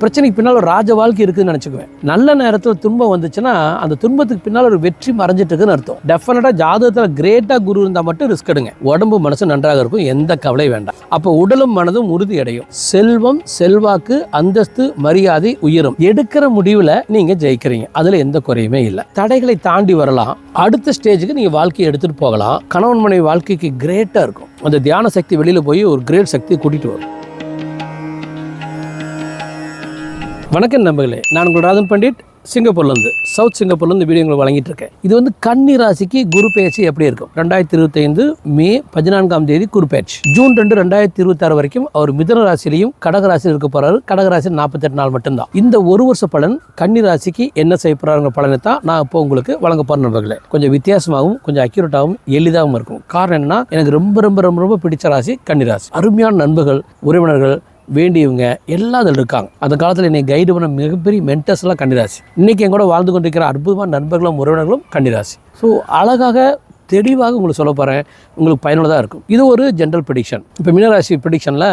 பிரச்சனைக்கு பின்னால் ஒரு ராஜ வாழ்க்கை இருக்குதுன்னு நினச்சிக்குவேன். நல்ல நேரத்தில் துன்பம் வந்துச்சுன்னா அந்த துன்பத்துக்கு பின்னால் ஒரு வெற்றி மறைஞ்சிட்டு இருக்குன்னு அர்த்தம் டெஃபினட்டாக ஜாதகத்தில் கிரேட்டாக குரு இருந்தால் மட்டும் ரிஸ்க் எடுங்க. உடம்பு மனசு நன்றாக இருக்கும் எந்த கவலையும் வேண்டாம். அப்போ உடலும் மனதும் உறுதி அடையும் செல்வம் செல்வாக்கு அந்தஸ்து மரியாதை உயரும். எடுக்கிற முடிவில் நீங்கள் ஜெயிக்கிறீங்க. அதில் எந்த குறையுமே இல்லை. தடைகளை தாண்டி வரலாம். அடுத்த ஸ்டேஜுக்கு நீங்கள் வாழ்க்கையை எடுத்துகிட்டு போகலாம். கணவன் மனைவி வாழ்க்கைக்கு கிரேட்டாக இருக்கும். அந்த தியான சக்தி வெளியில் போய் ஒரு கிரேட் சக்தியை கூட்டிகிட்டு வரும். வணக்கம் நண்பர்களே நான் உங்கள் ராஜன் பண்டிட். சிங்கப்பூர்லேருந்து சவுத் சிங்கப்பூர்லேருந்து வீடியோ உங்களுக்கு வழங்கிட்டு இருக்கேன் இது வந்து கன்னி ராசிக்கு குரு பயிற்சி எப்படி இருக்கும்? ரெண்டாயிரத்தி இருபத்தைந்து மே பதினான்காம் தேதி குரு பயிற்சி ஜூன் ரெண்டு ரெண்டாயிரத்தி இருபத்தாறு வரைக்கும் அவர் மிதன ராசிலையும் கடக ராசியில் இருக்க போறாரு. கடக ராசி நாற்பத்தெட்டு நாள் மட்டும்தான். இந்த ஒரு வருஷ பலன் கன்னி ராசிக்கு என்ன செய்ய போறாருங்க பலனை தான் நான் இப்போ உங்களுக்கு வழங்க போற நண்பர்களே. கொஞ்சம் வித்தியாசமாகவும் கொஞ்சம் அக்யூரேட்டாகவும் எளிதாகவும் இருக்கும். காரணம் என்னன்னா எனக்கு ரொம்ப ரொம்ப ரொம்ப ரொம்ப பிடிச்ச ராசி கன்னி ராசி. அருமையான நண்பர்கள் உறவினர்கள் வேண்டியவங்க எல்லா இதில் இருக்காங்க. அந்த காலத்தில் என்னை கைடு பண்ண மிகப்பெரிய மென்டர்ஸ்லாம் கண்டிராசி இன்றைக்கி என் கூட வாழ்ந்து கொண்டிருக்கிற அற்புதமான நண்பர்களும் உறவினர்களும் கண்டிராசி ஸோ அழகாக தெளிவாக உங்களுக்கு சொல்ல போகிறேன் உங்களுக்கு பயனுள்ளதாக இருக்கும். இது ஒரு ஜென்ரல் ப்ரிடிக்ஷன் இப்போ மீனராசி ப்ரிடிக்ஷனில்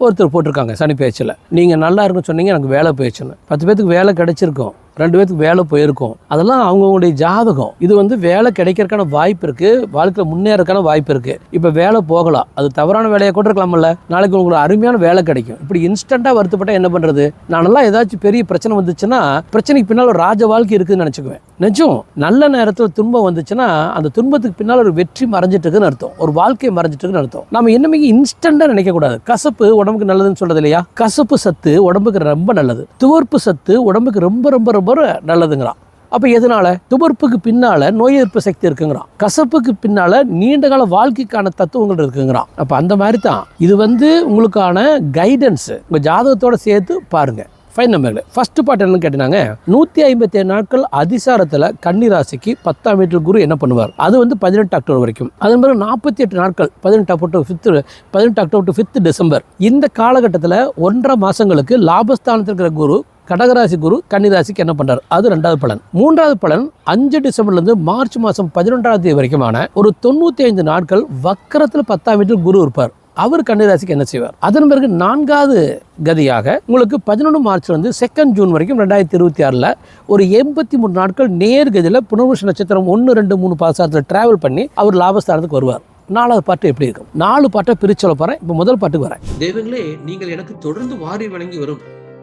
ஒருத்தர் போட்டிருக்காங்க சனி பேச்சில். நீங்கள் நல்லா இருக்குன்னு சொன்னீங்க எனக்கு வேலை போயிடுச்சுன்னு. பத்து பேத்துக்கு வேலை கிடச்சிருக்கும். ரெண்டு பேர்த்துக்கு வேலை போயிருக்கும். அதெல்லாம் அவங்கவுங்களுடைய ஜாதகம். இது வந்து வேலை கிடைக்கிறதுக்கான வாய்ப்பு இருக்குது வாழ்க்கையில் முன்னேறதுக்கான வாய்ப்பு இருக்குது இப்போ வேலை போகலாம். அது தவறான வேலையை கூட இருக்கலாம்ல. நாளைக்கு உங்களுக்கு அருமையான வேலை கிடைக்கும். இப்படி இன்ஸ்டண்ட்டாக வருத்தப்பட்டா என்ன பண்ணுறது நானெல்லாம் ஏதாச்சும் பெரிய பிரச்சனை வந்துச்சுன்னா பிரச்சனைக்கு பின்னால் ஒரு ராஜ வாழ்க்கை இருக்குதுன்னு நினச்சிக்குவேன். நிஜம். நல்ல நேரத்தில் துன்பம் வந்துச்சுன்னா அந்த துன்பத்துக்கு பின்னால் ஒரு வெற்றி மறைஞ்சிட்டு இருக்குன்னு அர்த்தம். ஒரு வாழ்க்கை மறைஞ்சிட்டு இருக்குன்னு அர்த்தம். நம்ம என்னமே இன்ஸ்டண்ட்டாக நினைக்கக்கூடாது. கசப்பு உடம்புக்கு நல்லதுன்னு சொல்றது இல்லையா? கசப்பு சத்து உடம்புக்கு ரொம்ப நல்லது. துவர்ப்பு சத்து உடம்புக்கு ரொம்ப ரொம்ப ரொம்ப நல்லதுங்கிறான். அப்போ எதனால? துவர்ப்புக்கு பின்னால் நோய் எதிர்ப்பு சக்தி இருக்குங்கிறான். கசப்புக்கு பின்னால் நீண்ட கால வாழ்க்கைக்கான தத்துவங்கள் இருக்குங்கிறான். அப்போ அந்த மாதிரி தான் இது வந்து உங்களுக்கான கைடன்ஸு உங்கள் ஜாதகத்தோடு சேர்த்து பாருங்கள் ஃபைன் நம்பர்களே ஃபஸ்ட்டு பார்ட் என்னன்னு கேட்டீங்கன்னா நூற்றி ஐம்பத்தி ஏழு நாட்கள் அதிசாரத்தில் கன்னி ராசிக்கு பத்தாம் வீட்டில் குரு என்ன பண்ணுவார்? அது வந்து பதினெட்டு அக்டோபர் வரைக்கும். அதன் பிறகு நாற்பத்தி எட்டு நாட்கள் பதினெட்டு அக்டோபர் ஃபிஃப்த்து பதினெட்டு அக்டோபர் டு ஃபிஃப்த் டிசம்பர் இந்த காலகட்டத்தில் ஒன்றரை மாதங்களுக்கு லாபஸ்தானத்தில் இருக்கிற குரு கடகராசி குரு கன்னிராசிக்கு என்ன பண்ணுறார் அது ரெண்டாவது பலன். மூன்றாவது பலன் அஞ்சு டிசம்பர்லேருந்து மார்ச் மாதம் பதினொன்றாம் தேதி வரைக்குமான ஒரு தொண்ணூற்றி ஐந்து நாட்கள் வக்கரத்தில் பத்தாம் வீட்டில் குரு இருப்பார். அவர் கன்னிராசிக்கு என்ன செய்வார்? அதன் பிறகு நான்காவது கதியாக உங்களுக்கு பதினொன்று மார்ச்லேருந்து செகண்ட் ஜூன் வரைக்கும் ரெண்டாயிரத்தி இருபத்தி ஆறில் ஒரு எண்பத்தி மூணு நாட்கள் நேர்கதியில் புனர்வச நட்சத்திரம் ஒன்று ரெண்டு மூணு பாசாரத்தில் டிராவல் பண்ணி அவர் லாபஸ்தானத்துக்கு வருவார். நாலாவது பாட்டு எப்படி இருக்கும்? நாலு பாட்டை பிரிச்சல போகிறேன் போறேன். இப்போ முதல் பாட்டுக்கு வரேன். தெய்வங்களே நீங்கள் எனக்கு தொடர்ந்து வாரி வழங்கி வரும்.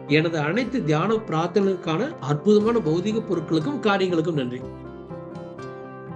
எனது அனைத்து தியான பிரார்த்தனைகளுக்கான அற்புதமான பௌதிக பொருட்களுக்கும் காரியங்களுக்கும் நன்றி.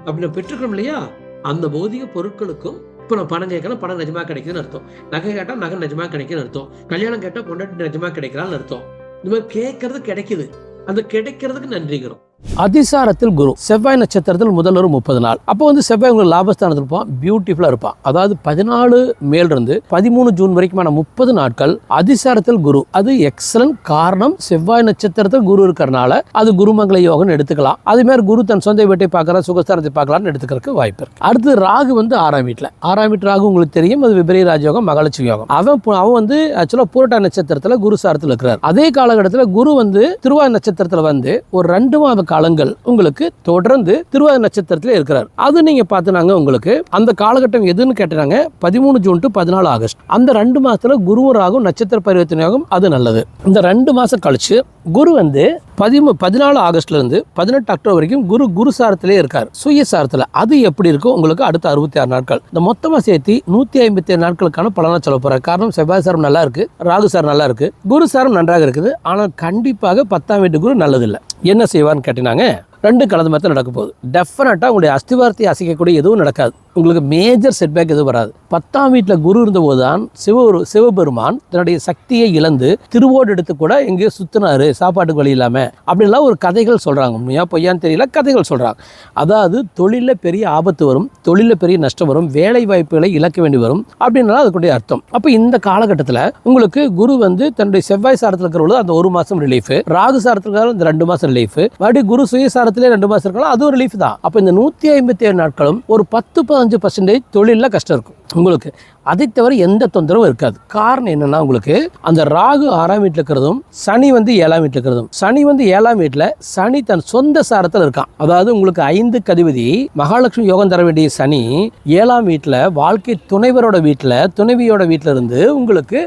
அப்படி நான் பெற்றுக்கிறோம் இல்லையா? அந்த பௌதிக பொருட்களுக்கும் இப்போ நான் பணம் கேட்கலாம் பணம் நிஜமா கிடைக்குதுன்னு அர்த்தம். நகை கேட்டால் நகை நிஜமா கிடைக்குதுன்னு அர்த்தம். கல்யாணம் கேட்டால் பொண்டாட்டி நிஜமா கிடைக்கலாம்னு அர்த்தம். இந்த மாதிரி கேட்கறது கிடைக்குது. அந்த கிடைக்கிறதுக்கு நன்றிங்கிறோம். அதிசாரத்தில் குரு. செவ்வாய் நட்சத்திரத்தில் முதல் ஒரு முப்பது நாள். அப்போ வந்து செவ்வாய் உங்களுக்கு லாபஸ்தானத்தில் இருப்பான் பியூட்டிஃபுல்லாக இருப்பான். அதாவது பதினாலு மேலிருந்து பதிமூணு ஜூன் வரைக்குமான முப்பது நாட்கள் அதிசாரத்தில் குரு. அது எக்ஸலன்ட் காரணம். செவ்வாய் நட்சத்திரத்தில் குரு இருக்கிறனால அது குருமங்கல யோகம்னு எடுத்துக்கலாம். அதே மாதிரி குரு தன் சொந்த வீட்டை பார்க்கற சுகஸ்தானத்தை பார்க்கலாம்னு எடுத்துக்கிறதுக்கு வாய்ப்பு இருக்கு. அடுத்து ராகு வந்து ஆறாம் வீட்டில் ஆறாம் வீட்டு ராகு உங்களுக்கு தெரியும். அது விபரீத ராஜயோகம் மகளட்சி யோகம். அவன் அவன் வந்து ஆக்சுவலாக பூரட்டா நட்சத்திரத்தில் குரு சாரத்தில் இருக்கிறார். அதே காலகட்டத்தில் குரு வந்து திருவாய் நட்சத்திரத்தில் வந்து ஒரு ரெண்டு மாத காலங்கள் உங்களுக்கு தொடர்ந்து திருவாய் நட்சத்திரத்தில் இருக்கிறார். அது நீங்க பார்த்துனாங்க உங்களுக்கு. அந்த காலகட்டம் எதுன்னு கேட்டாங்க பதிமூணு ஜூன் டு பதினாலு ஆகஸ்ட். அந்த ரெண்டு மாசத்துல குருவும் ராகும் நட்சத்திர பரிவர்த்தனையாகும் அது நல்லது. இந்த ரெண்டு மாசம் கழிச்சு குரு வந்து பதிமூ பதினாலு ஆகஸ்ட்ல இருந்து பதினெட்டு அக்டோபர் வரைக்கும் குரு குரு சாரத்திலே இருக்கார். சுய சாரத்தில். அது எப்படி இருக்கும்? உங்களுக்கு அடுத்த அறுபத்தி ஆறு நாட்கள். இந்த மொத்தமாக சேர்த்து நூற்றி ஐம்பத்தி ஏழு நாட்களுக்கான பலனாக சொல்ல போகிறேன் காரணம் செவ்வாய் சாரம் நல்லா இருக்கு ராகு சாரம் நல்லா இருக்கு குரு சாரம் நன்றாக இருக்குது. ஆனால் கண்டிப்பாக பத்தாம் வீட்டு குரு நல்லதில்லை. என்ன செய்வான்னு கேட்டினாங்க? ரெண்டு கலந்த மாதிரி நடக்க போகுது. டெஃபினட்டாக உங்களுடைய அஸ்திவாரத்தை அசைக்கக்கூடிய எதுவும் நடக்காது. உங்களுக்கு மேஜர் செட்பேக் எதுவும் வராது. பத்தாம் வீட்டில் குரு இருந்தபோது தான் சிவ சிவபெருமான் தன்னுடைய சக்தியை இழந்து திருவோடு எடுத்து கூட எங்கேயோ சுற்றினாரு சாப்பாட்டுக்கு வழி இல்லாமல் அப்படின்லாம் ஒரு கதைகள் சொல்கிறாங்க உண்மையாக பொய்யான்னு தெரியல கதைகள் சொல்கிறாங்க அதாவது தொழிலில் பெரிய ஆபத்து வரும் தொழிலில் பெரிய நஷ்டம் வரும் வேலை வாய்ப்புகளை இழக்க வேண்டி வரும் அப்படின்னால அதுக்குடைய அர்த்தம். அப்போ இந்த காலகட்டத்தில் உங்களுக்கு குரு வந்து தன்னுடைய செவ்வாய் சாரத்தில் இருக்கிற அந்த ஒரு மாதம் ரிலீஃப் ராகு சாரத்தில் இருக்கிற இந்த ரெண்டு மாதம் ரிலீஃப் மறுபடியும் குரு சுயசாரத்திலே ரெண்டு மாதம் இருக்கலாம். அதுவும் ரிலீஃப் தான். அப்போ இந்த நூற்றி ஐம்பத்தி ஏழு நாட்களும் ஒரு பத்து பதினஞ்சு பர்சன்டேஜ் தொழிலில் கஷ்டம் இருக்கும். உங்களுக்கு அதை தவிர எந்த தொந்தரவும் இருக்காது. காரணம் என்னன்னா உங்களுக்கு அந்த ராகு ஆறாம் வீட்டில் இருக்கிறதும் சனி வந்து ஏழாம் வீட்டில் இருக்கிறதும் சனி வந்து ஏழாம் வீட்டில் சனி தன் சொந்த சாரத்தில் இருக்கான். அதாவது உங்களுக்கு ஐந்து கதிபதி மகாலட்சுமி யோகம் தர வேண்டிய சனி ஏழாம் வீட்டில் வாழ்க்கை துணைவரோட வீட்டில் துணைவியோட வீட்டில் இருந்து உங்களுக்கு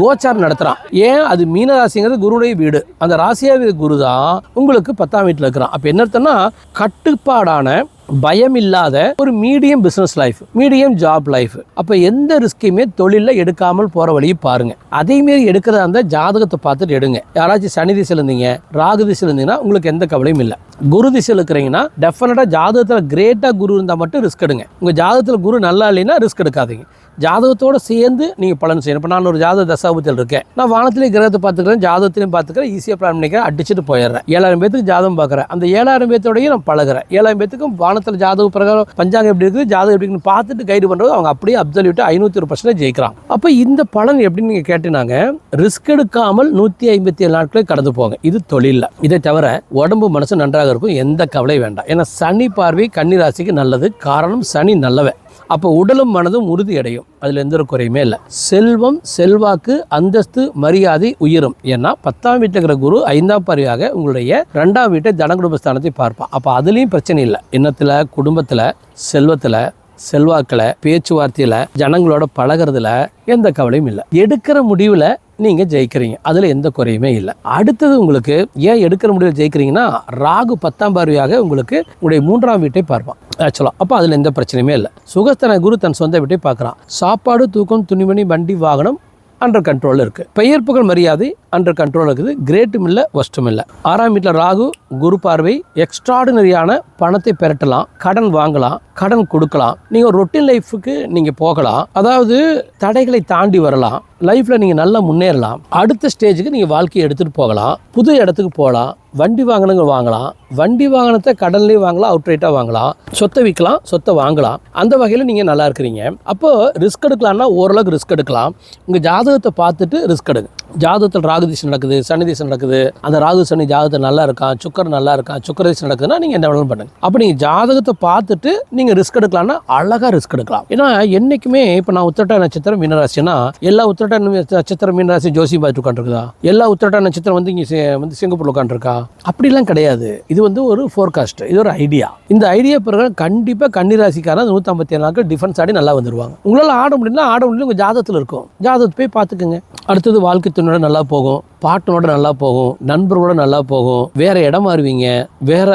கோச்சாரம் நடத்துகிறான் ஏன்? அது மீனராசிங்கிறது குருடைய வீடு. அந்த ராசியாவது குரு தான் உங்களுக்கு பத்தாம் வீட்டில் இருக்கிறான். அப்போ என்ன கட்டுப்பாடான பயம் இல்லாத ஒரு medium business life medium job life அப்போ எந்த ரிஸ்க்கையுமே தொழிலில் எடுக்காமல் போகிற வழியை பாருங்க. அதேமாரி எடுக்கிறதா இருந்தால் ஜாதகத்தை பார்த்துட்டு எடுங்க. யாராச்சும் சனி திசையில் இருந்தீங்க ராகு திசையில் இருந்தீங்கன்னா உங்களுக்கு எந்த கவலையும் இல்லை. குரு திசையில் இருக்கிறீங்கன்னா டெஃபினட்டாக ஜாதகத்தில் கிரேட்டாக குரு இருந்தால் மட்டும் ரிஸ்க் எடுங்க. உங்கள் ஜாதகத்தில் குரு நல்லா இல்லைன்னா ரிஸ்க் எடுக்காதீங்க. ஜாதகத்தோடு சேர்ந்து நீங்கள் பலன் செய்யணும். இப்போ நான் ஒரு ஜாதக தசாபத்தில் இருக்கேன். நான் வானத்திலையும் கிரகத்தை பார்த்துக்கிறேன் ஜாதகத்திலையும் பார்த்துக்கிறேன் ஈஸியாக பிளான் பண்ணிக்கிறேன் அடிச்சுட்டு போயிடுறேன். ஏழாயிரம் பேத்துக்கு ஜாதகம் பார்க்குறேன். அந்த ஏழாயிரம் பேத்தோடையும் நான் பழகிறேன். ஏழாயிரம் பேத்துக்கும் வானத்தில் ஜாதக பிரகாரம் பஞ்சாங்கம் எப்படி இருக்குது ஜாதகம் எப்படி இருக்குன்னு பார்த்துட்டு கைடு பண்ணுறது அவங்க அப்படியே அப்சல்யூட்டு ஐநூற்றி ஒரு பர்சன்டேஜ் ஜெயிக்கிறான் அப்போ இந்த பலன் எப்படின்னு நீங்கள் கேட்டினாங்க ரிஸ்க் எடுக்காமல் நூற்றி ஐம்பத்தி ஏழு நாட்களே கடந்து போங்க. இது தொழிலில். இதை தவிர உடம்பு மனசு நன்றாக இருக்கும். எந்த கவலையும் வேண்டாம். ஏன்னா சனி பார்வை கன்னி ராசிக்கு நல்லது. காரணம் சனி நல்லவன். அப்போ உடலும் மனதும் உறுதி அடையும் அதில் எந்த ஒரு குறையுமே இல்லை. செல்வம் செல்வாக்கு அந்தஸ்து மரியாதை உயரும். ஏன்னா பத்தாம் வீட்டில் இருக்கிற குரு ஐந்தாம் பார்வையாக உங்களுடைய ரெண்டாம் வீட்டை தனகுடும்பஸ்தானத்தை பார்ப்பான். அப்போ அதுலேயும் பிரச்சனை இல்லை. இன்னத்தில் குடும்பத்தில் செல்வத்தில் செல்வாக்கில் பேச்சுவார்த்தையில் ஜனங்களோட பழகிறதுல எந்த கவலையும் இல்லை. எடுக்கிற முடிவில் நீங்கள் ஜெயிக்கிறீங்க. அதில் எந்த குறையுமே இல்லை. அடுத்தது உங்களுக்கு ஏன் எடுக்கிற முடிவில் ஜெயிக்கிறீங்கன்னா ராகு பத்தாம் பார்வையாக உங்களுக்கு உங்களுடைய மூன்றாம் வீட்டை பார்ப்பான். ஆக்சுவலாக அப்போ அதில் எந்த பிரச்சனையுமே இல்லை. சுகஸ்தன குரு தன் சொந்த வீட்டை பார்க்குறான். சாப்பாடு தூக்கம் துணிமணி வண்டி வாகனம் அண்டர் கண்ட்ரோலில் இருக்குது பெயர் புகழ் மரியாதை அண்டர் கண்ட்ரோல் இருக்குது. கிரேட்டும் இல்லை ஒஸ்ட்டும் இல்லை. ஆறாம் வீட்டில் ராகு குரு பார்வை எக்ஸ்ட்ராடினரியான பணத்தை பெரட்டலாம் கடன் வாங்கலாம் கடன் கொடுக்கலாம். நீங்கள் ஒரு லைஃபுக்கு நீங்கள் போகலாம். அதாவது தடைகளை தாண்டி வரலாம். லைஃப்பில் நீங்கள் நல்லா முன்னேறலாம். அடுத்த ஸ்டேஜுக்கு நீங்கள் வாழ்க்கையை எடுத்துகிட்டு போகலாம். புது இடத்துக்கு போகலாம். வண்டி வாங்கினவங்க வாங்கலாம். வண்டி வாகனத்தை கடன்லேயும் வாங்கலாம் அவுட்ரைட்டாக வாங்கலாம். சொத்தை விற்கலாம் சொத்தை வாங்கலாம். அந்த வகையில் நீங்கள் நல்லா இருக்கிறீங்க. அப்போது ரிஸ்க் எடுக்கலாம்னா ஓரளவுக்கு ரிஸ்க் எடுக்கலாம். உங்கள் ஜாதகத்தை பார்த்துட்டு ரிஸ்க் எடுங்க. ஜாதகத்தில் ராகு திசை நடக்குது சனி திசை நடக்குது. அந்த ராகு சனி ஜாதகத்தில் நல்லா இருக்கான் சுக்கர் நல்லா இருக்கான் சுக்கர திசை நடக்குதுன்னா நீங்கள் என்ன வேணாலும் பண்ணுங்க. அப்போ நீங்கள் ஜாதகத்தை பார்த்துட்டு நீங்கள் ரிஸ்க் எடுக்கலாம்னா அழகாக ரிஸ்க் எடுக்கலாம். ஏன்னா என்றைக்குமே இப்போ நான் உத்திரட்ட நட்சத்திரம் மீனராசினா எல்லா உத்திரட்ட நட்சத்திரம் மீனராசி ஜோசி பார்த்து உட்காந்துருக்குதா எல்லா உத்திரட்ட நட்சத்திரம் வந்து இங்கே வந்து சிங்கப்பூர் உட்காந்துருக்கா அப்படிலாம் கிடையாது. இது வந்து ஒரு ஃபோர்காஸ்ட் இது ஒரு ஐடியா இந்த ஐடியா பிறகு கண்டிப்பாக கன்னிராசிக்காரன் நூற்றம்பத்தி ஏழு நாட்கள் டிஃபென்ஸ் ஆடி நல்லா வந்துருவாங்க. உங்களால் ஆட முடியலன்னா ஆட முடியும் உங்கள் ஜாதகத்தில் இருக்கும். ஜாதகத்தை போய் பார்த்துக்குங்க. அடுத்தது வாழ்க்கை குடும்பத்தினோட நல்லா போகும் பாட்டனோட நல்லா போகும் நண்பர்களோட நல்லா போகும். வேற இடம் மாறுவீங்க வேற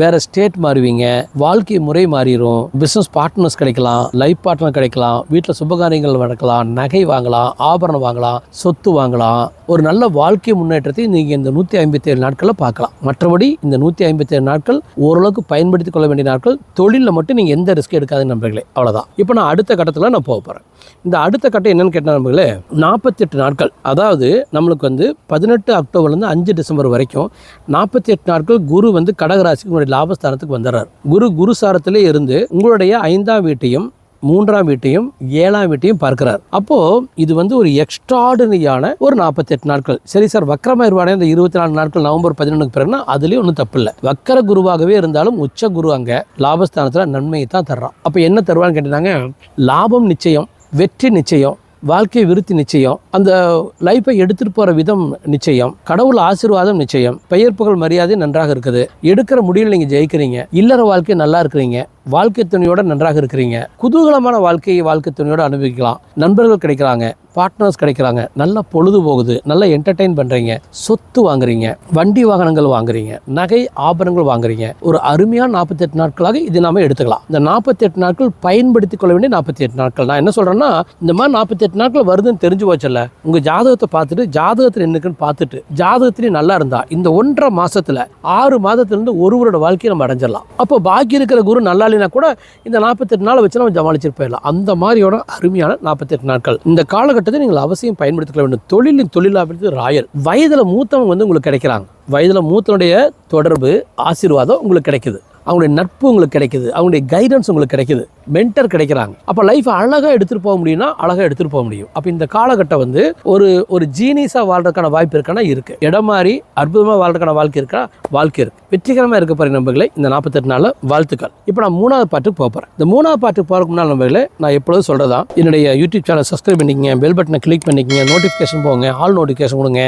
வேற ஸ்டேட் மாறுவீங்க வாழ்க்கை முறை மாறிடும் பிஸ்னஸ் பார்ட்னர்ஸ் கிடைக்கலாம் லைஃப் பார்ட்னர் கிடைக்கலாம் வீட்டில் சுபகாரியங்கள் நடக்கலாம் நகை வாங்கலாம் ஆபரணம் வாங்கலாம் சொத்து வாங்கலாம். ஒரு நல்ல வாழ்க்கை முன்னேற்றத்தை நீங்கள் இந்த நூற்றி ஐம்பத்தி ஏழு நாட்களில் பார்க்கலாம். மற்றபடி இந்த நூற்றி ஐம்பத்தி ஏழு நாட்கள் ஓரளவுக்கு பயன்படுத்திக் கொள்ள வேண்டிய நாட்கள் தொழிலில் மட்டும் நீங்கள் எந்த ரிஸ்க் எடுக்காத நண்பர்களே அவ்வளோதான் இப்போ நான் அடுத்த கட்டத்தில் நான் போக போகிறேன் இந்த அடுத்த கட்டம் என்னென்னு கேட்டால் நண்பர்களே நாற்பத்தெட்டு நாட்கள் அதாவது நம்மளுக்கு வந்து பதினெட்டு அக்டோபர்லேருந்து அஞ்சு டிசம்பர் வரைக்கும் நாற்பத்தி எட்டு நாட்கள் குரு வந்து கடகராசிக்கு உங்களுடைய லாபஸ்தானத்துக்கு வந்துடுறார். குரு குரு சாரத்திலே இருந்து உங்களுடைய ஐந்தாம் வீட்டையும் மூன்றாம் வீட்டையும் ஏழாம் வீட்டையும் பார்க்கிறார். அப்போ இது வந்து ஒரு எக்ஸ்ட்ராடனரியான ஒரு நாற்பத்தெட்டு நாட்கள். சரி சார் வக்கரமாயிருவானே இந்த இருபத்தி நாலு நாட்கள் நவம்பர் பதினொன்றுக்கு பிறகுனா அதுலேயும் ஒன்றும் தப்பு இல்லை வக்கர குருவாகவே இருந்தாலும் உச்ச குரு அங்கே லாபஸ்தானத்தில் நன்மையை தான் தர்றான். அப்போ என்ன தருவான்னு கேட்டாங்க லாபம் நிச்சயம் வெற்றி நிச்சயம் வாழ்க்கை விருத்தி நிச்சயம். அந்த லைஃப்பை எடுத்துகிட்டு போகிற விதம் நிச்சயம். கடவுள் ஆசீர்வாதம் நிச்சயம். பெயர் புகழ் மரியாதை நன்றாக இருக்குது. எடுக்கிற முடிவில் நீங்கள் ஜெயிக்கிறீங்க. இல்லற வாழ்க்கை நல்லா இருக்கிறீங்க. வாழ்க்கை துணையோட நன்றாக இருக்கிறீங்க. குதூகலமான வாழ்க்கையை வாழ்க்கை துணையோட அனுபவிக்கலாம். நண்பர்கள் கிடைக்கிறாங்க பார்ட்னர்ஸ் கிடைக்கிறாங்க நல்ல பொழுது போகுது நல்லா என்டர்டெயின் பண்ணுறீங்க சொத்து வாங்குறீங்க வண்டி வாகனங்கள் வாங்குறீங்க நகை ஆபரணங்கள் வாங்குறீங்க. ஒரு அருமையான நாற்பத்தெட்டு நாட்களாக இது நாம எடுத்துக்கலாம். இந்த நாற்பத்தெட்டு நாட்கள் பயன்படுத்திக் கொள்ள வேண்டிய நாற்பத்தி எட்டு நாட்கள். நான் என்ன சொல்கிறேன்னா இந்த மாதிரி நாற்பத்தெட்டு நாட்கள் வருதுன்னு தெரிஞ்சு போச்சல்ல உங்கள் ஜாதகத்தை பார்த்துட்டு ஜாதகத்தில் என்னக்குன்னு பார்த்துட்டு ஜாதகத்திலேயே நல்லா இருந்தா இந்த ஒன்றரை மாசத்துல ஆறு மாதத்துலேருந்து ஒருவரோட வாழ்க்கையை நம்ம அடைஞ்சிடலாம். அப்போ பாக்கி இருக்கிற குரு நல்லா இல்லைனா கூட இந்த நாற்பத்தெட்டு நாளை வச்சு நம்ம ஜமாளிச்சிட்டு போயிடலாம். அந்த மாதிரியோட அருமையான நாற்பத்தெட்டு நாட்கள். இந்த காலகட்டத்தை நீங்கள் அவசியம் பயன்படுத்திக் வேண்டும். தொழிலின் தொழிலாபிறது ராயல். வயதில் மூத்தவங்க வந்து உங்களுக்கு கிடைக்கிறாங்க. வயதில் மூத்தனுடைய தொடர்பு ஆசீர்வாதம் உங்களுக்கு கிடைக்குது. அவங்களுடைய நட்பு உங்களுக்கு கிடைக்குது. அவங்களுடைய கைடன்ஸ் உங்களுக்கு கிடைக்குது. மென்டர் கிடைக்கிறாங்க. அப்போ லைஃப் அழகாக எடுத்துகிட்டு போக முடியும்னா அழகாக எடுத்துகிட்டு போக முடியும். அப்போ இந்த காலகட்டம் வந்து ஒரு ஒரு ஜீனியஸாக வாழ்றதுக்கான வாய்ப்பு இருக்கானா இருக்குது இடம் மாறி அற்புதமாக வாழ்றதுக்கான வாழ்க்கை இருக்கா? வாழ்க்கை இருக்குது வெற்றிகரமாக இருக்க போகிற நம்பர்களை இந்த நாற்பத்தெட்டு நாளில் வாழ்த்துக்கள். இப்போ நான் மூணாவது பாட்டுக்கு போக போகிறேன் இந்த மூணாவது பாட்டுக்கு போகிறதுக்கு முன்னால் நம்பர்களே நான் எப்பொழுதும் சொல்கிறதா என்னுடைய யூடியூப் சேனல் சப்ஸ்கிரைப் பண்ணிக்கங்க பெல் பட்டனை கிளிக் பண்ணிக்கங்க நோட்டிஃபிகேஷன் போங்க ஆல் நோட்டிஃபிகேஷன் கொடுங்க.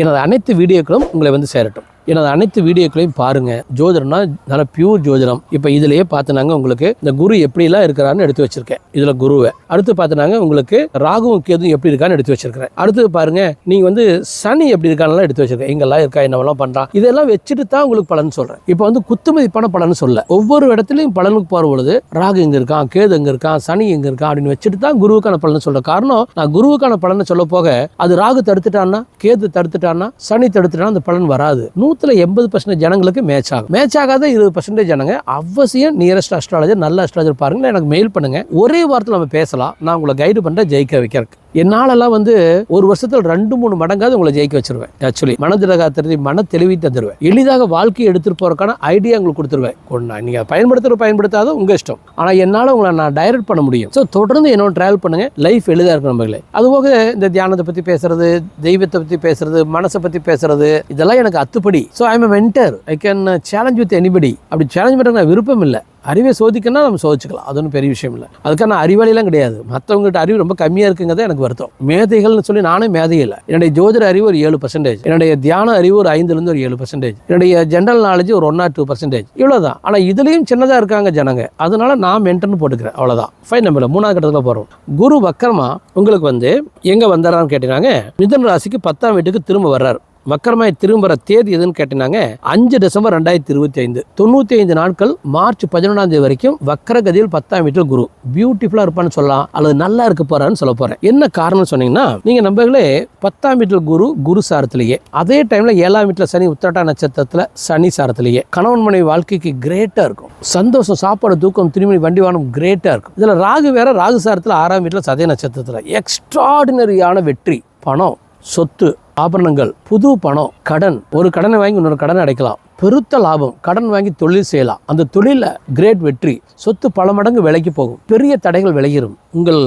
எனது அனைத்து வீடியோக்களும் உங்களை வந்து சேரட்டும். எனது அனைத்து வீடியோக்களையும் பாருங்கள் ஜோதிடம்னா நல்ல பியூர் ஜோதிடம். இப்போ இதிலேயே பார்த்தினாங்க உங்களுக்கு இந்த குரு எப்படிலாம் இருக்கிறான்னு எடுத்து வச்சிருக்கேன். இதில் குருவை. அடுத்து பார்த்தினாங்க உங்களுக்கு ராகுவும் கேதுவும் எப்படி இருக்கான்னு எடுத்து வச்சிருக்கிறேன். அடுத்து பாருங்க நீங்கள் வந்து சனி எப்படி இருக்கான்லாம் எடுத்து வச்சிருக்கேன். எங்கெல்லாம் இருக்கா என்னவெல்லாம் பண்ணுறான் இதெல்லாம் வச்சுட்டு தான் உங்களுக்கு பலன் சொல்கிறேன் இப்போ வந்து குத்துமதிப்பான பலன் சொல்ல. ஒவ்வொரு இடத்துலையும் பலனுக்கு போகிற பொழுது ராகு எங்கே இருக்கான் கேது எங்கே இருக்கான் சனி எங்கே இருக்கான் அப்படின்னு வச்சுட்டு தான் குருவுக்கான பலன் சொல்கிற காரணம் நான் குருவுக்கான பலனை சொல்ல போக அது ராகு தடுத்துட்டான்னா கேது தடுத்துட்டான்னா சனி தடுத்துட்டான்னா அந்த பலன் வராது. நூற்றுல எண்பது பர்சன்டேஜ் ஜனங்களுக்கு மேட்ச் ஆகும். மேட்ச் ஆகாத இருபது பர்சன்டேஜ் ஜனங்க அவசியம் நியரஸ்ட் அஸ்ட்ராலஜர் நல்ல அஸ்ட்ராலஜர் பாருங்க. எனக்கு மெயில் பண்ணுங்க. ஒரே வாரத்தில் நம்ம பேசலாம். நான் உங்களை கைடு பண்ணுறேன் ஜெயிக்க வைக்கிறேன் என்னாலெல்லாம் வந்து ஒரு வருஷத்தில் ரெண்டு மூணு மடங்காவது உங்களை ஜெயிக்க வச்சிருவேன். ஆக்சுவலி மனதிலகா மன தெளிவி தந்துடுவேன் எளிதாக வாழ்க்கையை எடுத்துகிட்டு போகிறக்கான ஐடியா உங்களுக்கு கொடுத்துருவேன். கொண்டா நீங்கள் பயன்படுத்துகிற பயன்படுத்தாத உங்கள் இஷ்டம். ஆனால் என்னால் உங்களை நான் டைரக்ட் பண்ண முடியும். ஸோ தொடர்ந்து என்னோட ட்ராவல் பண்ணுங்கள் லைஃப் எளிதாக இருக்கும் நம்மளே அதுபோக இந்த தியானத்தை பற்றி பேசுறது தெய்வத்தை பற்றி பேசுறது மனசை பற்றி பேசுறது இதெல்லாம் எனக்கு அத்துப்படி. So I am mentor I can challenge with anybody அப்படி சேலஞ்ச் பண்ணுறது நான் விருப்பம் இல்லை அறிவை சோதிக்கணும்னா நம்ம சோதிச்சுக்கலாம். அது ஒன்றும் பெரிய விஷயம் இல்லை. அதுக்கான அறிவாளிலாம் கிடையாது. மற்றவங்ககிட்ட அறிவு ரொம்ப கம்மியாக இருக்குங்கிறத எனக்கு வருத்தம். மேதைகள்னு சொல்லி நானே மேதை இல்லை. என்னுடைய ஜோதிட அறிவு ஒரு ஏழு பர்சன்டேஜ் என்னுடைய தியான அறிவு ஒரு ஐந்துலேருந்து ஒரு ஏழு பர்சன்டேஜ் என்னுடைய ஜென்ரல் நாலேஜ் ஒரு ஒன் ஆர் டூ பர்சன்டேஜ் இவ்வளோதான் ஆனால் இதுலேயும் சின்னதாக இருக்காங்க ஜனங்க. அதனால நான் மென்டர்னு போட்டுக்கிறேன். அவ்வளோதான் ஃபைன் நம்பர் மூணாவது கட்டத்தில் போகிறோம் குரு வக்கரமா உங்களுக்கு வந்து எங்கே வந்தாரான்னு கேட்டீங்கன்னாங்க. மிதன் ராசிக்கு பத்தாம் வீட்டுக்கு திரும்ப வர்றாரு. வக்கரமாய் திரும்புகிற தேதி எதுன்னு கேட்டினாங்க அஞ்சு டிசம்பர் ரெண்டாயிரத்தி இருபத்தி ஐந்து. தொண்ணூற்றி ஐந்து நாட்கள் மார்ச் பதினொன்றாம் தேதி வரைக்கும் வக்கரகதியில் பத்தாம் வீட்டில் குரு. பியூட்டிஃபுல்லாக இருப்பான்னு சொல்லலாம். அல்லது நல்லா இருக்க போறான்னு சொல்ல போறேன். என்ன காரணம் சொன்னீங்கன்னா நீங்க நம்பர்களே பத்தாம் வீட்டில் குரு குரு சாரத்திலேயே. அதே டைம்ல ஏழாம் வீட்டில் சனி உத்திரட்டா நட்சத்திரத்தில் சனி சாரத்திலேயே. கணவன் மனைவி வாழ்க்கைக்கு கிரேட்டா இருக்கும். சந்தோஷம் சாப்பாடு தூக்கம் திருமணி வண்டி வாணம் கிரேட்டா இருக்கும். இதுல ராகு வேற ராகு சாரத்தில் ஆறாம் வீட்டில் சதய நட்சத்திரத்தில். எக்ஸ்ட்ராடினரியான வெற்றி. பணம் சொத்து ஆபரணங்கள் புது பணம் கடன். ஒரு கடனை வாங்கி இன்னொரு கடனை அடைக்கலாம். பெருத்த லாபம் கடன் வாங்கி தொழில் செய்யலாம். அந்த தொழிலில் கிரேட் வெற்றி. சொத்து பல மடங்கு விலைக்கு போகும். பெரிய தடைகள் விலகிடும் உங்கள்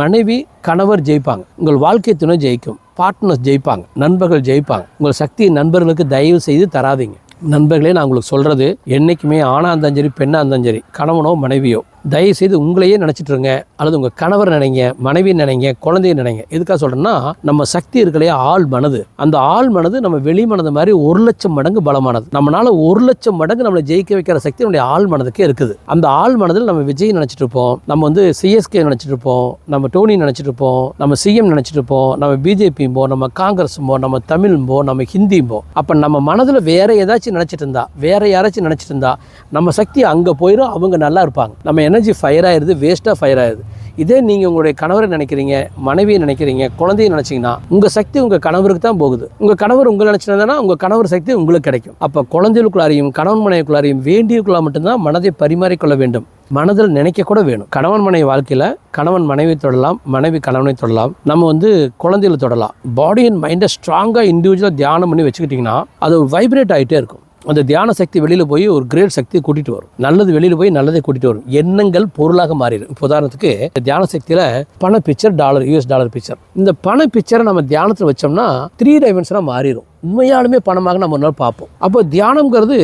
மனைவி கணவர் ஜெயிப்பாங்க. உங்கள் வாழ்க்கை துணை ஜெயிக்கும். பார்ட்னர்ஸ் ஜெயிப்பாங்க. நண்பர்கள் ஜெயிப்பாங்க. உங்கள் சக்தியை நண்பர்களுக்கு தயவு செய்து தராதீங்க. நண்பர்களே நான் உங்களுக்கு சொல்கிறது என்றைக்குமே ஆணாக இருந்தாலும் சரி பெண்ணாக இருந்தாலும் சரி கணவனோ மனைவியோ தயவு செய்து உங்களையே நினச்சிட்டு இருங்க அல்லது உங்கள் கணவர் நினைங்க மனைவி நினைங்க குழந்தைய நினைங்க. எதுக்காக சொல்கிறேன்னா நம்ம சக்தி இருக்கலையா ஆள் மனது. அந்த ஆள் மனது நம்ம வெளி மனது மாதிரி ஒரு லட்சம் மடங்கு பலமானது. நம்மளால ஒரு லட்சம் மடங்கு நம்மளை ஜெயிக்க வைக்கிற சக்தி நம்முடைய ஆள் மனதுக்கே இருக்குது. அந்த ஆள் மனதில் நம்ம விஜய் நினச்சிட்டு இருப்போம் நம்ம வந்து சிஎஸ்கே நினச்சிட்டு இருப்போம் நம்ம டோனி நினச்சிட்டு இருப்போம் நம்ம சிஎம் நினச்சிட்டு இருப்போம் நம்ம பிஜேபியும்போ நம்ம காங்கிரஸும்போ நம்ம தமிழும்போ நம்ம ஹிந்தியும்போ அப்போ நம்ம மனதில் வேற ஏதாச்சும் நினச்சிட்டு இருந்தா வேற யாராச்சும் நினச்சிட்டு இருந்தா நம்ம சக்தி அங்கே போயிடும் அவங்க நல்லா இருப்பாங்க. நம்ம எனர்ஜி ஃபயர் ஆயிடுது வேஸ்ட்டாக ஃபயர் ஆயிடுது இதே நீங்கள் உங்களுடைய கணவரை நினைக்கிறீங்க மனைவியை நினைக்கிறீங்க குழந்தையை நினச்சிங்கன்னா உங்கள் சக்தி உங்கள் கணவருக்கு தான் போகுது. உங்கள் கணவர் உங்களை நினச்சிருந்தா உங்கள் கணவர் சக்தி உங்களுக்கு கிடைக்கும். அப்போ குழந்தைகளுக்குள்ளாரையும் கணவன் மனைவிக்குள்ளாரையும் வேண்டியக்குள்ள மட்டும்தான் மனதை பரிமாறிக்கொள்ள வேண்டும். மனதில் நினைக்க கூட வேணும். கணவன் மனைவி வாழ்க்கையில் கணவன் மனைவி தொடலாம் மனைவி கணவனை தொடலாம். நம்ம வந்து குழந்தைகளை தொடலாம். பாடி அண்ட் மைண்டை ஸ்ட்ராங்காக இண்டிவிஜுவலாக தியானம் பண்ணி வச்சுக்கிட்டிங்கன்னா அது வைப்ரேட் ஆகிட்டே இருக்கும். அந்த தியான சக்தி வெளியில் போய் ஒரு கிரேட் சக்தியை கூட்டிகிட்டு வரும். நல்லது வெளியில் போய் நல்லதை கூட்டிகிட்டு வரும். எண்ணங்கள் பொருளாக மாறிடும். இப்போ உதாரணத்துக்கு இந்த தியான சக்தியில் பண picture dollar US dollar picture இந்த பண பிக்சரை நம்ம தியானத்தில் வச்சோம்னா த்ரீ டைமென்ஷனாக மாறிடும் உண்மையாலுமே பணமாக நம்ம ஒரு நாள் பார்ப்போம். அப்போ தியானம்ங்கிறது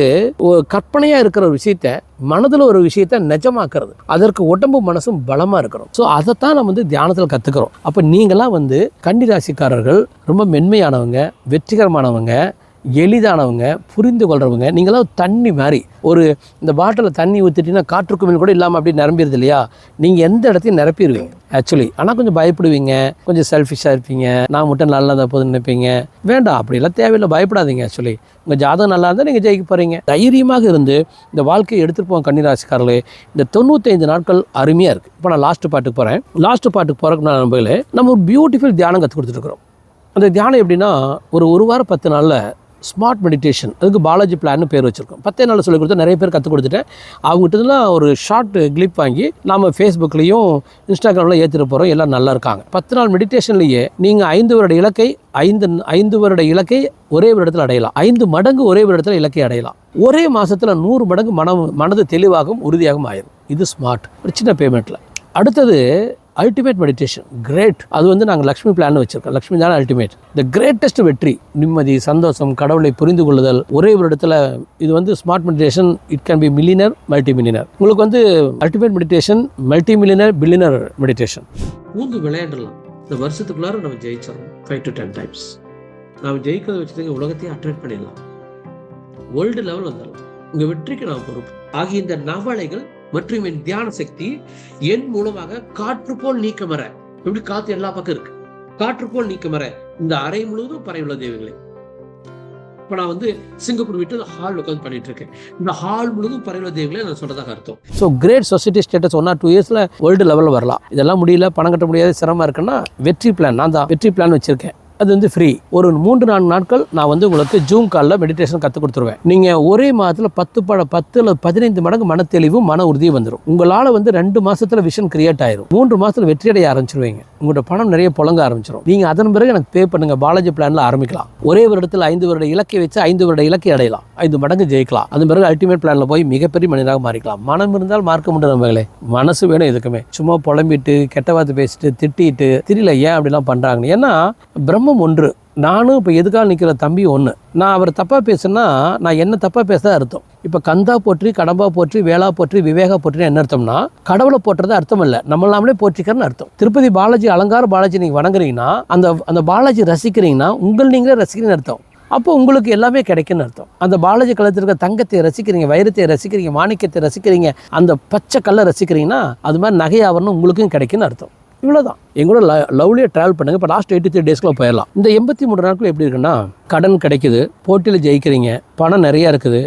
கற்பனையாக இருக்கிற ஒரு விஷயத்த மனதில் ஒரு விஷயத்த நிஜமாக்குறது. அதற்கு உடம்பு மனசும் பலமாக இருக்கணும். ஸோ அதைத்தான் நம்ம வந்து தியானத்தில் கற்றுக்கிறோம் அப்போ நீங்களாம் வந்து கன்னி ராசிக்காரர்கள் ரொம்ப மென்மையானவங்க வெற்றிகரமானவங்க எளிதானவங்க புரிந்து கொள்கிறவங்க நீங்களாம் தண்ணி மாதிரி ஒரு இந்த பாட்டிலில் தண்ணி ஊற்றிட்டீங்கன்னா காற்றுக்குமிழ் கூட இல்லாமல் அப்படியே நிரம்பிடுது இல்லையா? நீங்கள் எந்த இடத்தையும் நிரப்பிடுவீங்க. ஆக்சுவலி ஆனால் கொஞ்சம் பயப்படுவீங்க கொஞ்சம் செல்ஃபிஷாக இருப்பீங்க நான் மட்டும் நல்லா இருந்தால் போதும் நினைப்பீங்க. வேண்டாம் அப்படிலாம் தேவையில்லை பயப்படாதீங்க ஆக்சுவலி உங்கள் ஜாதகம் நல்லா இருந்தால் நீங்கள் ஜெயிக்க போகிறீங்க தைரியமாக இருந்து இந்த வாழ்க்கையை எடுத்துகிட்டு போவோம் கன்னிராசிக்காரர்களே. இந்த தொண்ணூத்தைந்து நாட்கள் அருமையாக இருக்குது இப்போ நான் லாஸ்ட் பாட்டுக்கு போகிறேன் லாஸ்ட் பாட்டுக்கு போகிறக்கு நான் நம்பல நம்ம ஒரு பியூட்டிஃபுல் தியானம் கற்றுக் கொடுத்துருக்குறோம் அந்த தியானம் எப்படின்னா ஒரு ஒரு வாரம் பத்து நாளில் ஸ்மார்ட் மெடிடேஷன். அதுக்கு பாலாஜி பிளான்னு பேர் வச்சுருக்கோம். பத்தே நாள் சொல்லிக் கொடுத்து நிறைய பேர் கற்றுக் கொடுத்துட்டேன். அவங்ககிட்டலாம் ஒரு ஷார்ட் கிளிப் வாங்கி நாம் ஃபேஸ்புக்லேயும் இன்ஸ்டாகிராமில் ஏற்றிட்டு போகிறோம் எல்லாம் நல்லா இருக்காங்க. பத்து நாள் மெடிடேஷன்லேயே நீங்கள் ஐந்து வருட இலக்கை ஐந்து ஐந்து வருட இலக்கை ஒரே ஒரு இடத்துல அடையலாம். ஐந்து மடங்கு ஒரே ஒரு இடத்துல இலக்கை அடையலாம். ஒரே மாதத்தில் நூறு மடங்கு மனம் மனது தெளிவாகவும் உறுதியாகவும் ஆயிடும் இது ஸ்மார்ட் ஒரு சின்ன பேமெண்ட்டில் அடுத்தது அல்டிமேட் மெடிடேஷன் கிரேட் அது வந்து நாங்கள் லக்ஷ்மி பிளான் வச்சுருக்கோம். லக்ஷ்மி தானே அல்டிமேட் த கிரேட்டஸ்ட் வெற்றி நிம்மதி சந்தோஷம் கடவுளை புரிந்து கொள்ளுதல் ஒரே ஒரு இடத்துல இது வந்து smart meditation it can be millionaire multi millionaire உங்களுக்கு வந்து ultimate meditation multi millionaire billionaire meditation ஊந்து விளையாடலாம். இந்த வருஷத்துக்குள்ளார நம்ம ஜெயிச்சிடலாம் ஃபைவ் டு டென் டைம்ஸ் நாம் ஜெயிக்கிறத வச்சுட்டு உலகத்தையே அட்ராக்ட் பண்ணிடலாம். வேர்ல்டு லெவல் வந்துடலாம் உங்கள் வெற்றிக்கு நான் பொறுப்பு. ஆகிய இந்த நவலைகள் மற்றும் என் தியான சக்தி என் மூலமாக காற்று போல் நீக்கமர எப்படி காத்து எல்லா பக்கம் இருக்கு? காற்று போல் நீக்கமர இந்த அறை முழுவதும் பறையுள்ள தெய்வங்களே. இப்போ நான் வந்து சிங்கப்பூர் விட்டு ஹால் உட்காந்து பண்ணிட்டு இருக்கேன். இந்த ஹால் முழுவதும் பறையுள்ள தெய்வங்களே நான் சொல்றதாக அர்த்தம். So great society status one or two இயர்ஸ்ல வேர்ல்டு லெவலில் வரலாம். இதெல்லாம் முடியல பணம் கட்ட முடியாத சிரமம் இருக்குன்னா வெற்றி பிளான் நான் தான் வெற்றி பிளான் வச்சிருக்கேன். அது வந்து ஃப்ரீ ஒரு மூன்று நான்கு நாட்கள் நான் வந்து உங்களுக்கு ஜூம் காலில் மெடிடேஷன் கற்றுக் கொடுத்துருவேன். நீங்கள் ஒரே மாதத்தில் பத்து பட பத்து அல்லது பதினைந்து மடங்கு மன தெளிவும் மன உறுதியும் வந்துடும் உங்களால் வந்து ரெண்டு மாதத்தில் விஷன் கிரியேட் ஆயிரும். மூன்று மாதத்தில் வெற்றியடைய ஆரம்பிச்சிருவீங்க. உங்களோட பணம் நிறைய புழங்க ஆரம்பிச்சிடும் நீங்கள் அதன் பிறகு எனக்கு பே பண்ணுங்க. பாலாஜி பிளான்ல ஆரம்பிக்கலாம். ஒரே வருடத்தில் ஐந்து வருட இலக்கை வச்சு ஐந்து வருட இலக்கை அடையலாம். ஐந்து மடங்கு ஜெயிக்கலாம். அதன் பிறகு அல்டிமேட் பிளான்ல போய் மிகப்பெரிய மனிதனாக மாறிக்கலாம். மனம் இருந்தால் மார்க்க முடியும் நம்மளே மனசு வேணும் எதுக்குமே. சும்மா புலம்பிட்டு கெட்ட வார்த்தை பேசிட்டு திட்டிட்டு தெரியல ஏன் அப்படிலாம் பண்ணுறாங்கன்னு ஏன்னா பிரம்மம் ஒன்று. நானும் இப்போ எதுக்காக நிற்கிற தம்பி ஒன்று நான் அவர் தப்பாக பேசுனா நான் என்ன தப்பாக பேச அர்த்தம். இப்போ கந்தா போற்றி கடம்பா போற்றி வேளா போற்றி விவேகா போற்றி என்ன அர்த்தம்னா கடவுளை போட்டுறது அர்த்தம் இல்லை. நம்ம நாமளே போற்றிக்கிறன்னு அர்த்தம். திருப்பதி பாலாஜி அலங்கார பாலாஜி நீங்கள் வணங்குறீங்கன்னா அந்த அந்த பாலாஜி ரசிக்கிறீங்கன்னா உங்கள் நீங்களே ரசிக்கிறீங்கன்னு அர்த்தம். அப்போ உங்களுக்கு எல்லாமே கிடைக்குன்னு அர்த்தம். அந்த பாலாஜி கலத்தில் இருக்க தங்கத்தை ரசிக்கிறீங்க வைரத்தை ரசிக்கிறீங்க மாணிக்கத்தை ரசிக்கிறீங்க அந்த பச்சை கல்லை ரசிக்கிறீங்கன்னா அது மாதிரி நகையாவரணம் உங்களுக்கும் கிடைக்குன்னு அர்த்தம். இவ்வளோதான் எங்களோட ல லவ்லியாக ட்ராவல் பண்ணுங்கள் இப்போ லாஸ்ட் எயிட்டி த்ரீ டேஸ்க்குள்ள போயிடலாம். இந்த எண்பத்தி மூணு நாட்கள் எப்படி இருக்குன்னா கடன் கிடைக்குது போட்டியில் ஜெயிக்கிறீங்க பணம் நிறையா இருக்குது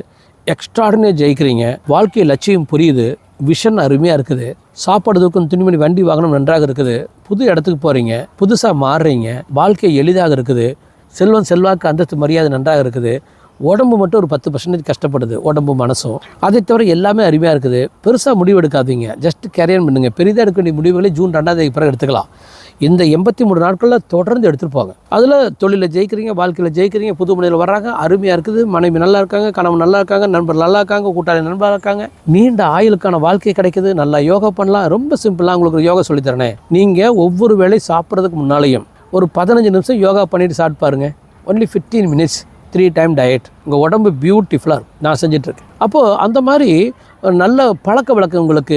எக்ஸ்ட்ராடனே ஜெயிக்கிறீங்க வாழ்க்கை லட்சியம் புரியுது விஷன் அருமையாக இருக்குது சாப்பாடு தூக்கம் துணிமணி வண்டி வாகனம் நன்றாக இருக்குது புது இடத்துக்கு போகிறீங்க புதுசாக மாறுறீங்க வாழ்க்கை எளிதாக இருக்குது செல்வம் செல்வாக்கு அந்தஸ்து மரியாதை நன்றாக இருக்குது உடம்பு மட்டும் ஒரு பத்து பர்சன்டேஜ் கஷ்டப்படுது உடம்பு மனசும். அதை தவிர எல்லாமே அருமையாக இருக்குது. பெருசாக முடிவு எடுக்காதீங்க ஜஸ்ட் கேரியர் பண்ணுங்கள் பெரிதாக எடுக்க வேண்டிய முடிவுகளை ஜூன் ரெண்டாம் தேதி பிறகு எடுத்துக்கலாம். இந்த எண்பத்தி மூணு நாட்களில் தொடர்ந்து எடுத்துகிட்டு போங்க. அதில் தொழிலில் ஜெயிக்கிறீங்க வாழ்க்கையில் ஜெயிக்கிறீங்க புது முறையில் வர்றாங்க அருமையாக இருக்குது. மனைவி நல்லா இருக்காங்க கணவன் நல்லா இருக்காங்க நண்பர் நல்லா இருக்காங்க கூட்டாளி நண்பராக இருக்காங்க. நீண்ட ஆயுளுக்கான வாழ்க்கை கிடைக்குது. நல்லா யோகா பண்ணலாம். ரொம்ப சிம்பிளாக உங்களுக்கு யோகா சொல்லித்தரேன் நீங்கள் ஒவ்வொரு வேலையும் சாப்பிட்றதுக்கு முன்னாலேயும் ஒரு பதினஞ்சு நிமிஷம் யோகா பண்ணிட்டு சாப்பிட்டு பாருங்க. Only fifteen minutes three time diet உங்கள் உடம்பு பியூட்டிஃபுல்லாக இருக்கும். நான் செஞ்சிட்ருக்கேன் அப்போது அந்த மாதிரி நல்ல பழக்க வழக்கம் உங்களுக்கு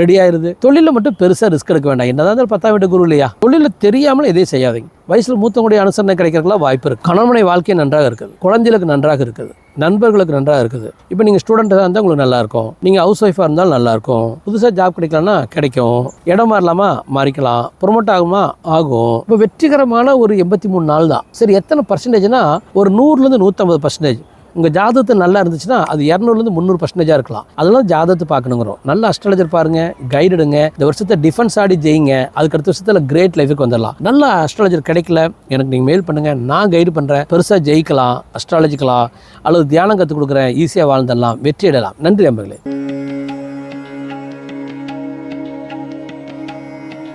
ரெடி ஆயிருது. தொழிலில் மட்டும் பெருசாக ரிஸ்க் எடுக்க வேண்டாம். என்னதான் இருந்தாலும் பத்தாம் வீட்டு குரு இல்லையா? தொழிலில் தெரியாமல் எதையும் செய்யாதீங்க. வயசில் மூத்தவங்களுடைய அனுசரணை கிடைக்கிறதுக்குலாம் வாய்ப்பு இருக்குது கணவனை வாழ்க்கை நன்றாக இருக்குது. குழந்தைகளுக்கு நன்றாக இருக்குது. நண்பர்களுக்கு நன்றாக இருக்குது. இப்போ நீங்கள் ஸ்டூடெண்ட்டாக இருந்தால் உங்களுக்கு நல்லாயிருக்கும் நீங்கள் ஹவுஸ் ஒய்ஃபாக இருந்தாலும் நல்லாயிருக்கும் புதுசாக ஜாப் கிடைக்கலன்னா கிடைக்கும். இடம் மாறலாமா? மாறிக்கலாம். ப்ரொமோட் ஆகுமா? ஆகும். இப்போ வெற்றிகரமான ஒரு எண்பத்தி மூணு நாள் தான் சரி எத்தனை பர்சன்டேஜ்னா ஒரு நூறுலேருந்து நூற்றம்பது பர்சன்டேஜ் உங்கள் ஜாதகத்து நல்லா இருந்துச்சுன்னா அது இரநூறுலேருந்து முந்நூறு பர்சன்டேஜாக இருக்கலாம். அதெல்லாம் ஜாதகத்தை பார்க்கணுங்கிறோம். நல்ல அஸ்ட்ராலஜர் பாருங்க கைடுடுங்க இந்த வருஷத்தை டிஃபென்ஸ் ஆடி ஜெயிங்க. அதுக்கு அடுத்த வருஷத்தில் கிரேட் லைஃபுக்கு வந்துடலாம். நல்ல அஸ்ட்ராலஜர் கிடைக்கல எனக்கு நீங்கள் மெயில் பண்ணுங்கள் நான் கைடு பண்ணுறேன் பெருசாக ஜெயிக்கலாம் அஸ்ட்ராலஜிக்கலாம் அல்லது தியானம் கற்றுக் கொடுக்குறேன். ஈஸியாக வாழ்ந்துடலாம். வெற்றி அடையலாம். நன்றி நம்பர்களே